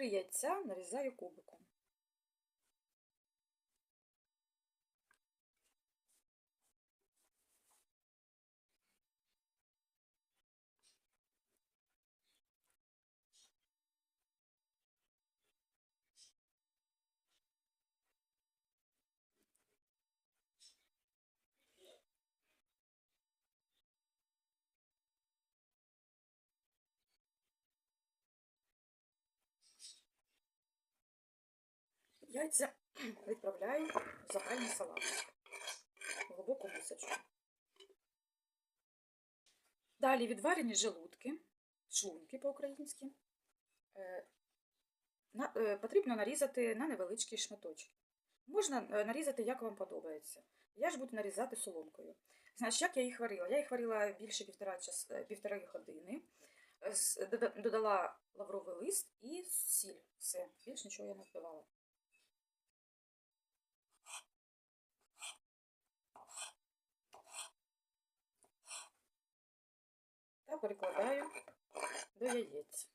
Три яйця нарізаю кубиком. Яйця відправляю в загальний салат. В глибоку мисочку. Далі відварені желудки, шлунки по-українськи. Е, е, Потрібно нарізати на невеличкі шматочки. Можна е, нарізати, як вам подобається. Я ж буду нарізати соломкою. Значить, як я їх варила? Я їх варила більше півтора, час, півтори години. Додала лавровий лист і сіль. Все, більш нічого я не вбивала. Перекладаю до яєць.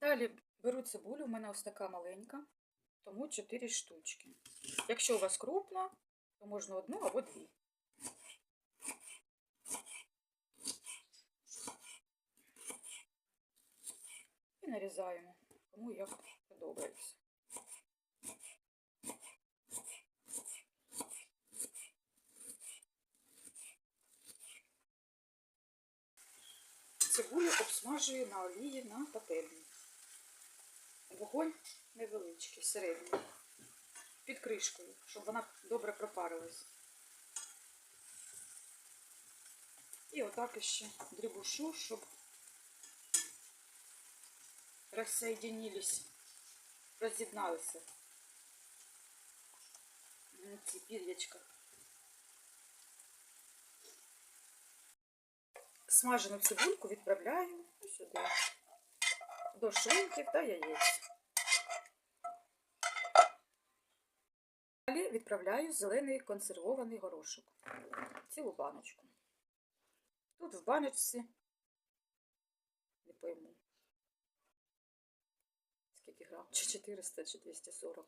Далі беру цибулю, у мене ось така маленька, тому 4 штучки. Якщо у вас крупна, то можна одну або дві. І нарізаємо, кому як подобається. Цибулю обсмажую на олії на пательні. Вогонь невеличкий, середній. Під кришкою, щоб вона добре пропарилась. І отак іще дрібушу, щоб розсоединились, роз'єдналися ці пір'ячка. Смажену цибульку відправляю сюди, до шлунків та яєць. Далі відправляю зелений консервований горошок. Цілу баночку. Тут в баночці, не пойму, скільки грам, чи 400, чи 240.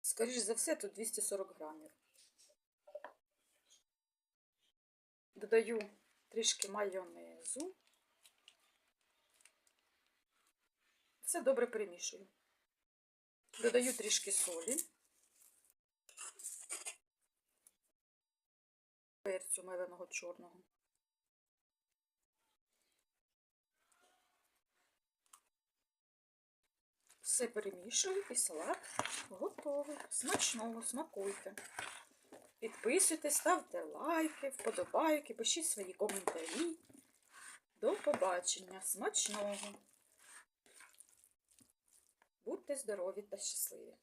Скоріше за все, тут 240 грамів. Додаю трішки майонезу. Все добре перемішую. Додаю трішки солі. Перцю меленого чорного. Все перемішую і салат готовий. Смачного, смакуйте. Підписуйтесь, ставте лайки, вподобайки, пишіть свої коментарі. До побачення. Смачного. Будьте здорові та щасливі!